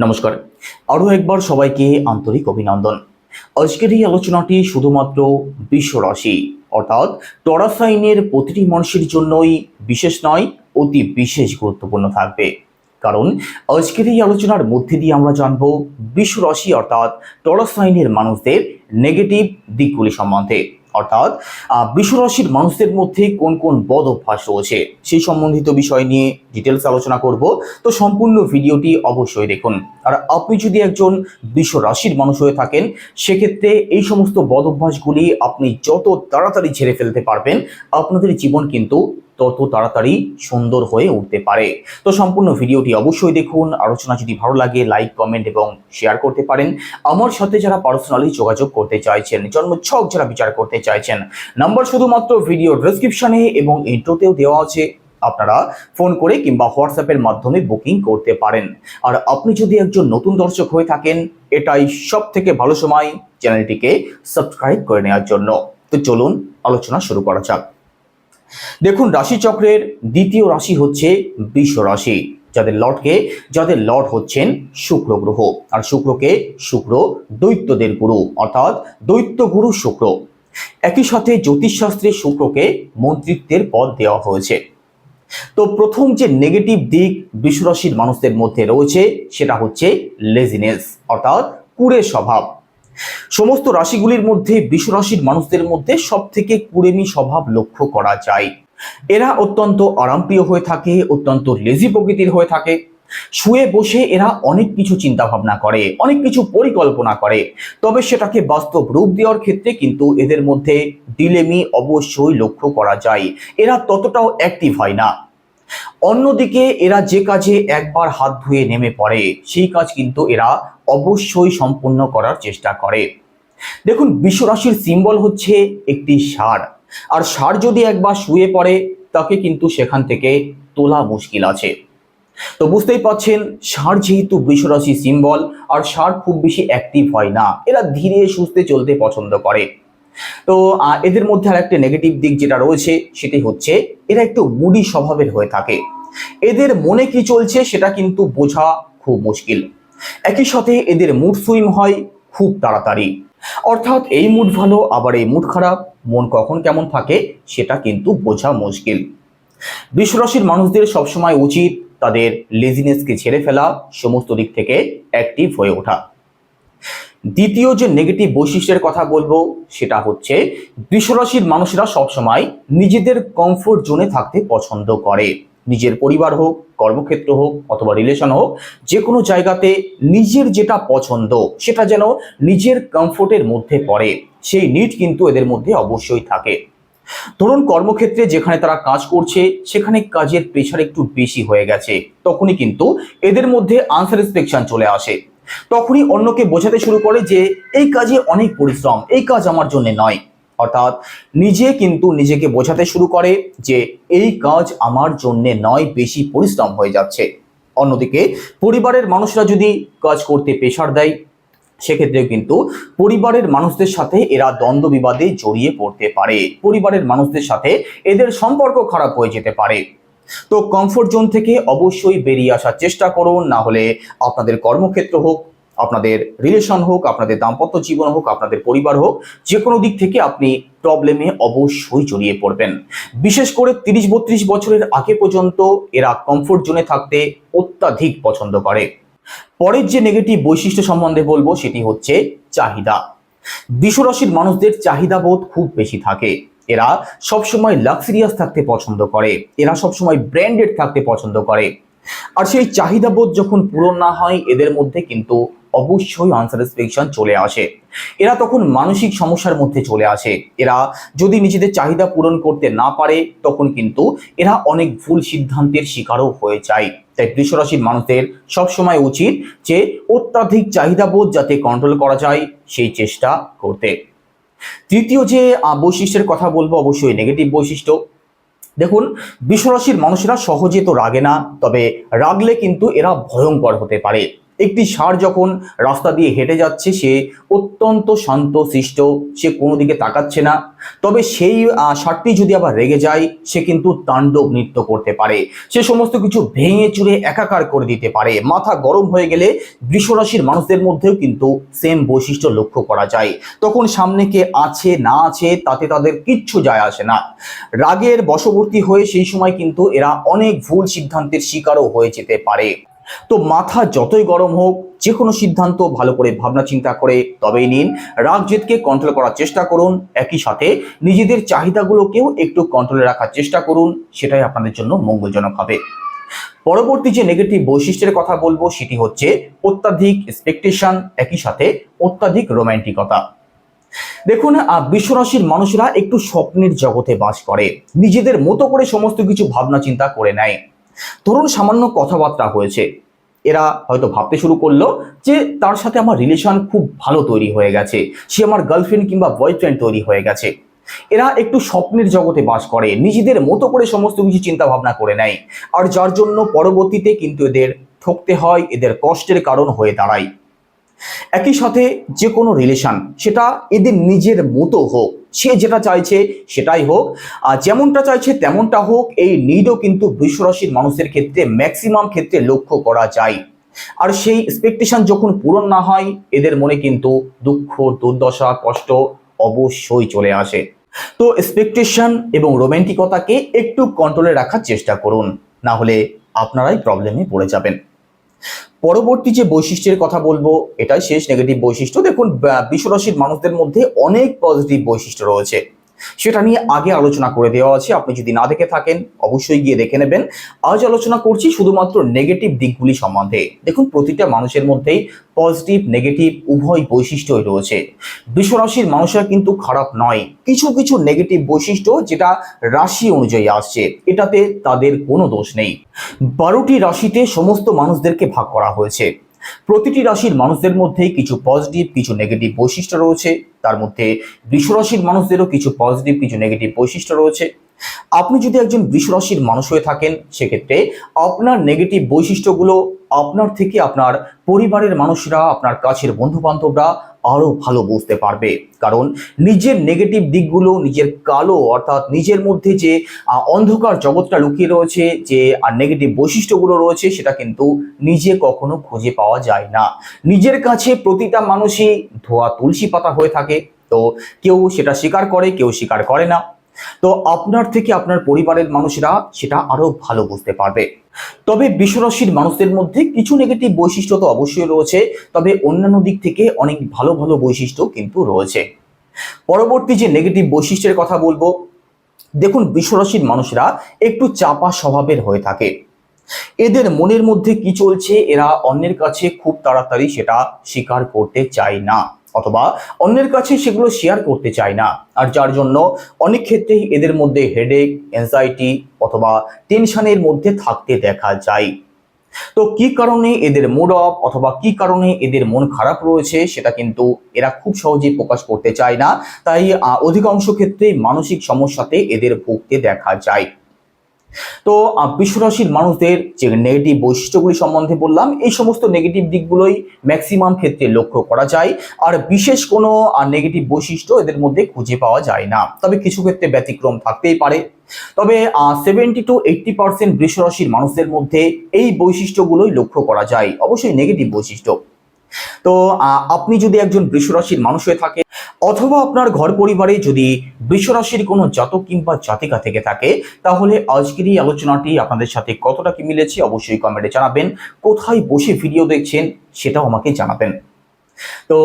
নমস্কার। আরও একবার সবাইকে আন্তরিক অভিনন্দন। আজকের এই আলোচনাটি শুধুমাত্র বিশ্ব রাশি অর্থাৎ টরাসাইনের প্রতিটি মানুষের জন্যই বিশেষ নয়, অতি বিশেষ গুরুত্বপূর্ণ থাকবে। কারণ আজকের এই আলোচনার মধ্যে দিয়ে আমরা জানব বিশ্ব রাশি অর্থাৎ টরাসাইনের মানুষদের নেগেটিভ দিকগুলি সম্বন্ধে। অর্থাৎ বিশ্বরাশির মানুষদের মধ্যে কোন কোন বদ অভ্যাস রয়েছে সেই সম্বন্ধিত বিষয় নিয়ে ডিটেলস আলোচনা করব। তো সম্পূর্ণ ভিডিওটি অবশ্যই দেখুন। আর আপনি যদি একজন বিশ্ব রাশির মানুষ হয়ে থাকেন, সেক্ষেত্রে এই সমস্ত বদ অভ্যাসগুলি আপনি যত তাড়াতাড়ি ছেড়ে ফেলতে পারবেন, আপনাদের জীবন কিন্তু তত তাড়াতাড়ি সুন্দর হয়ে উঠতে পারে। তো সম্পূর্ণ ভিডিওটি অবশ্যই দেখুন। আলোচনা যদি ভালো লাগে লাইক কমেন্ট এবং শেয়ার করতে পারেন। আমার সাথে যারা পার্সোনালি যোগাযোগ করতে চাইছেন জন্মছক যারা বিচার করতে চাইছেন নাম্বার শুধুমাত্র ভিডিও ডেসক্রিপশনে এবং ইন্ট্রোতেও দেওয়া আছে। আপনারা ফোন করে কিংবা হোয়াটসঅ্যাপের মাধ্যমে বুকিং করতে পারেন। আর আপনি যদি একজন নতুন দর্শক হয়ে থাকেন, এটাই সব থেকে ভালো সময় চ্যানেলটিকে সাবস্ক্রাইব করে নেওয়ার জন্য। তো চলুন, আলোচনা শুরু করা যাক। দেখুন, রাশিচক্রের দ্বিতীয় রাশি হচ্ছে বিশ্ব রাশি, যাদের লর্ডকে, যাদের লর্ড হচ্ছেন শুক্র গ্রহ। আর শুক্রকে শুক্র দৈত্যদের গুরু, অর্থাৎ দৈত্য গুরু শুক্র। একই সাথে জ্যোতিষশাস্ত্রে শুক্রকে মন্ত্রিত্বের পদ দেওয়া হয়েছে। তো প্রথম যে নেগেটিভ দিক বিশ্বরাশির মানুষদের মধ্যে রয়েছে, সেটা হচ্ছে লেজিনেস অর্থাৎ কুড়ে স্বভাব। সমস্ত রাশিগুলির মধ্যে বিশ্বরাশির মানুষদের মধ্যে সব থেকে কুড়েমি স্বভাব লক্ষ্য করা যায়। এরা অত্যন্ত আরামপ্রিয় হয়ে থাকে, অত্যন্ত লেজি প্রকৃতির হয়ে থাকে। শুয়ে বসে এরা অনেক কিছু চিন্তা ভাবনা করে, অনেক কিছু পরিকল্পনা করে। তবে সেটাকে বাস্তব রূপ দেওয়ার ক্ষেত্রে কিন্তু এদের মধ্যে ডিলেমি অবশ্যই লক্ষ্য করা যায়। এরা ততটাও অ্যাক্টিভ হয় না। অন্যদিকে এরা যে কাজে একবার হাত ধুয়ে নেমে পড়ে, সেই কাজ কিন্তু এরা অবশ্যই সম্পূর্ণ করার চেষ্টা করে। দেখুন, বিশ্বরাশির সিম্বল হচ্ছে একটি ষাঁড়। আর ষাঁড় যদি একবার শুয়ে পড়ে, তাকে কিন্তু সেখান থেকে তোলা মুশকিল আছে। তো বুঝতেই পাচ্ছেন, ষাঁড় যেহেতু বিশ্বরাশি সিম্বল আর ষাঁড় খুব বেশি অ্যাক্টিভ হয় না। এরা ধীরে সুস্থে চলতে পছন্দ করে। তো এদের মধ্যে আর একটা নেগেটিভ দিক যেটা রয়েছে, সেটি হচ্ছে এরা একটু মুডি স্বভাবের হয়ে থাকে। এদের মনে কি চলছে সেটা কিন্তু বোঝা খুব মুশকিল। একই সাথে এদের মুড সুইং হয় খুব তাড়াতাড়ি। অর্থাৎ এই মুড ভালো, আবার এই মুড খারাপ, মন কখন কেমন থাকে সেটা কিন্তু বোঝা মুশকিল। বিশ্বরাশির মানুষদের সবসময় উচিত তাদের লেজিনেসকে ছেড়ে ফেলা, সমস্ত দিক থেকে অ্যাক্টিভ হয়ে ওঠা। দ্বিতীয় যে নেগেটিভ বৈশিষ্ট্যের কথা বলব, সেটা হচ্ছে বিশ্বরাশির মানুষেরা সবসময় নিজেদের কমফোর্ট জোনে থাকতে পছন্দ করে। নিজের পরিবার হোক, কর্মক্ষেত্র হোক, অথবা রিলেশন হোক যে কোনো জায়গাতে নিজের যেটা পছন্দ, সেটা যেন নিজের কমফোর্টের মধ্যে পড়ে। সেই নিড কিন্তু এদের মধ্যে অবশ্যই থাকে। ধরুন কর্মক্ষেত্রে যেখানে তারা কাজ করছে, সেখানে কাজের প্রেশার একটু বেশি হয়ে গেছে, তখনই কিন্তু এদের মধ্যে আনস্যাটিসফ্যাকশন চলে আসে। তখনই অন্যকে বোঝাতে শুরু করে যে এই কাজে অনেক পরিশ্রম, এই কাজ আমার জন্য নয়। অর্থাৎ নিজে কিন্তু নিজেকে বোঝাতে শুরু করে যে এই কাজ আমার জন্য নয়, বেশি পরিশ্রম হয়ে যাচ্ছে। অন্যদিকে পরিবারের মানুষরা যদি কাজ করতে প্রেশার দেয়, সেক্ষেত্রেও কিন্তু পরিবারের মানুষদের সাথে এরা দ্বন্দ্ব বিবাদে জড়িয়ে পড়তে পারে। পরিবারের মানুষদের সাথে এদের সম্পর্ক খারাপ হয়ে যেতে পারে। তো কমফোর্ট জোন থেকে অবশ্যই বেরিয়ে আসার চেষ্টা করুন, না হলে আপনাদের কর্মক্ষেত্র হোক, আপনাদের রিলেশন হোক, আপনাদের দাম্পত্য জীবন হোক, আপনাদের পরিবার হোক যে কোনো দিক থেকে আপনি প্রবলেমে অবশ্যই জড়িয়ে পড়বেন। বিশেষ করে তিরিশ বত্রিশ বছরের আগে পর্যন্ত এরা কমফোর্ট জোনে থাকতে অত্যাধিক পছন্দ করে। পরের যে নেগেটিভ বৈশিষ্ট্য সম্বন্ধে বলব, সেটি হচ্ছে চাহিদা। বিশ্বরাশির মানুষদের চাহিদা বোধ খুব বেশি থাকে। এরা সবসময় লাক্সারিয়াস থাকতে পছন্দ করে। এরা সবসময় ব্র্যান্ডেড থাকতে পছন্দ করে। আর সেই চাহিদা বোধ যখন পূরণ না হয়, এদের মধ্যে কিন্তু অবশ্যই আনস্যাটিসফ্যাকশন চলে আসে। এরা তখন মানসিক সমস্যার মধ্যে চলে আসে। এরা যদি নিজেদের চাহিদা পূরণ করতে না পারে, তখন কিন্তু এরা অনেক ভুল সিদ্ধান্তের শিকারও হয়ে যায়। তাই বৃষরাশির মানুষদের সবসময় উচিত যে অত্যাধিক চাহিদাবোধ যাতে কন্ট্রোল করা যায়, সেই চেষ্টা করতে। তৃতীয় যে বৈশিষ্ট্যের কথা বলব অবশ্যই নেগেটিভ বৈশিষ্ট্য। দেখুন, বিশ্বরাশির মানুষেরা সহজে তো রাগে না, তবে রাগলে কিন্তু এরা ভয়ঙ্কর হতে পারে। একটি ষাঁড় যখন রাস্তা দিয়ে হেঁটে যাচ্ছে, সে অত্যন্ত শান্ত শিষ্ট সে কোনো দিকে তাকাচ্ছে না। তবে সেই ষাঁড়টি যদি আবার রেগে যায়, সে কিন্তু তাণ্ডব নৃত্য করতে পারে। সে সমস্ত কিছু ভেঙে চুরে একাকার করে দিতে পারে। মাথা গরম হয়ে গেলে বৃষরাশির মানুষদের মধ্যেও কিন্তু সেম বৈশিষ্ট্য লক্ষ্য করা যায়। তখন সামনে কে আছে, না আছে, তাতে তাদের কিচ্ছু যায় আসে না। রাগের বশবর্তী হয়ে সেই সময় কিন্তু এরা অনেক ভুল সিদ্ধান্তের শিকারও হয়ে যেতে পারে। তো মাথা যতই গরম হোক যে কোনো সিদ্ধান্ত ভালো করে ভাবনা চিন্তা করে তবেই নিন। রাগ জেদকে কন্ট্রোল করার চেষ্টা করুন। একই সাথে নিজেদের চাহিদাগুলোকেও একটু কন্ট্রোলে রাখার চেষ্টা করুন। সেটাই আপনাদের জন্য মঙ্গলজনক হবে। পরবর্তী যে নেগেটিভ বৈশিষ্ট্যের কথা বলব, সেটি হচ্ছে অত্যাধিক এক্সপেকটেশন একই সাথে অত্যাধিক রোমান্টিকতা দেখুন বিশ্বরাশির মানুষরা একটু স্বপ্নের জগতে বাস করে। নিজেদের মতো করে সমস্ত কিছু ভাবনা চিন্তা করে নেয়। ধরুন সামান্য কথাবার্তা হয়েছে। এরা হয়তো ভাবতে শুরু করল যে তার সাথে আমার রিলেশন খুব ভালো তৈরি হয়ে গেছে। সে আমার গার্লফ্রেন্ড কিংবা বয়ফ্রেন্ড তৈরি হয়ে গেছে। এরা একটু স্বপ্নের জগতে বাস করে, নিজেদের মতো করে সমস্ত কিছু চিন্তা ভাবনা করে নেয়। আর যার জন্য পরবর্তীতে কিন্তু এদের ঠকতে হয়, এদের কষ্টের কারণ হয়ে দাঁড়ায়। একই সাথে যে কোনো রিলেশন সেটা এদের নিজের মতো হোক। সে যেটা চাইছে সেটাই হোক। আর যেমনটা চাইছে তেমনটা হোক, এই নিডও কিন্তু বিশ্বরাশির মানুষের ক্ষেত্রে ম্যাক্সিমাম ক্ষেত্রে লক্ষ্য করা যায়। আর সেই এক্সপেকটেশন যখন পূরণ না হয়, এদের মনে কিন্তু দুঃখ, দুর্দশা, কষ্ট অবশ্যই চলে আসে। তো এক্সপেকটেশন এবং রোমান্টিকতাকে একটু কন্ট্রোলে রাখার চেষ্টা করুন, না হলে আপনারাই প্রবলেমে পড়ে যাবেন। পরবর্তী যে বৈশিষ্ট্যের কথা বলব, এটাই শেষ নেগেটিভ বৈশিষ্ট্য। দেখুন বিশ্বরাশির মানুষদের মধ্যে অনেক পজিটিভ বৈশিষ্ট্য রয়েছে। সেটা নিয়ে আগে আলোচনা করে দেওয়া আছে। আপনি যদি না দেখে থাকেন, অবশ্যই গিয়ে দেখে নেবেন। আজ আলোচনা করছি শুধুমাত্র নেগেটিভ দিকগুলি সম্বন্ধে। দেখুন, প্রতিটা মানুষের মধ্যেই পজিটিভ নেগেটিভ উভয় বৈশিষ্ট্যই রয়েছে। বিশ্বরাশির মানুষরা কিন্তু খারাপ নয়। কিছু কিছু নেগেটিভ বৈশিষ্ট্য যেটা রাশি অনুযায়ী আসছে, এটাতে তাদের কোনো দোষ নেই। বারোটি রাশিতে সমস্ত মানুষদেরকে ভাগ করা হয়েছে। প্রতিটি রাশির মানুষদের মধ্যেই কিছু পজিটিভ কিছু নেগেটিভ বৈশিষ্ট্য রয়েছে। তার মধ্যে বৃষরাশির মানুষদেরও কিছু পজিটিভ কিছু নেগেটিভ বৈশিষ্ট্য রয়েছে। আপনি যদি একজন বৃষরাশির মানুষ হয়ে থাকেন, সেক্ষেত্রে আপনার নেগেটিভ বৈশিষ্ট্যগুলো আপনার থেকে আপনার পরিবারের মানুষরা, আপনার কাছের বন্ধু বান্ধবরা আরও ভালো বুঝতে পারবে। কারণ নিজের নেগেটিভ দিকগুলো, নিজের কালো অর্থাৎ নিজের মধ্যে যে অন্ধকার জগৎটা লুকিয়ে রয়েছে, যে, আর নেগেটিভ বৈশিষ্ট্যগুলো রয়েছে, সেটা কিন্তু নিজে কখনো খুঁজে পাওয়া যায় না। নিজের কাছে প্রতিটা মানুষই ধোয়া তুলসী পাতা হয়ে থাকে। তো কেউ সেটা স্বীকার করে, কেউ স্বীকার করে না। তো আপনার থেকে আপনার পরিবারের মানুষরা সেটা আরও ভালো বুঝতে পারবে। তবে বিশ্বরাশির মানুষদের মধ্যে কিছু নেগেটিভ বৈশিষ্ট্য তো অবশ্যই রয়েছে, তবে অন্যান্য দিক থেকে অনেক ভালো ভালো বৈশিষ্ট্য কিন্তু রয়েছে। পরবর্তী যে নেগেটিভ বৈশিষ্ট্যের কথা বলব, দেখুন বিশ্বরাশির মানুষরা একটু চাপা স্বভাবের হয়ে থাকে। এদের মনের মধ্যে কি চলছে, এরা অন্যের কাছে খুব তাড়াতাড়ি সেটা স্বীকার করতে চায় না। অথবা অন্যের কাছে সেগুলো শেয়ার করতে চায় না। আর যার জন্য অনেক ক্ষেত্রেই এদের মধ্যে হেডেক অ্যাংজাইটি অথবা টেনশনের মধ্যে থাকতে দেখা যায়। তো কি কারণে এদের মুড অফ অথবা কি কারণে এদের মন খারাপ রয়েছে সেটা কিন্তু এরা খুব সহজেই প্রকাশ করতে চায় না। তাই অধিকাংশ ক্ষেত্রে মানসিক সমস্যাতে এদের ভুগতে দেখা যায়। তো বিশ্বরাশির মানুষদের যে নেগেটিভ বৈশিষ্ট্যগুলি সম্বন্ধে বললাম, এই সমস্ত নেগেটিভ দিকগুলোই ম্যাক্সিমাম ক্ষেত্রে লক্ষ্য করা যায়। আর বিশেষ কোনো নেগেটিভ বৈশিষ্ট্য এদের মধ্যে খুঁজে পাওয়া যায় না। তবে কিছু ক্ষেত্রে ব্যতিক্রম থাকতেই পারে। তবে সেভেন্টি টু এইটটি পার্সেন্ট বৃষরাশির মানুষদের মধ্যে এই বৈশিষ্ট্যগুলোই লক্ষ্য করা যায়। অবশ্যই নেগেটিভ বৈশিষ্ট্য। তো আপনি যদি একজন বৃষরাশির মানুষ হয়ে থাকে অথবা আপনার ঘর পরিবারে যদি বৃষরাশির কোনো জাতক কিংবা জাতিকা থেকে থাকে, তাহলে আজকের এই আলোচনাটি আপনাদের সাথে কতটা কি মিলেছে অবশ্যই কমেন্টে জানাবেন। কোথায় বসে ভিডিও দেখছেন সেটাও আমাকে জানাবেন। তো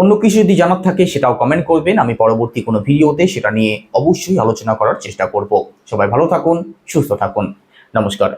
অন্য কিছু যদি জানার থাকে সেটাও কমেন্ট করবেন। আমি পরবর্তী কোনো ভিডিওতে সেটা নিয়ে অবশ্যই আলোচনা করার চেষ্টা করব। সবাই ভালো থাকুন, সুস্থ থাকুন। নমস্কার।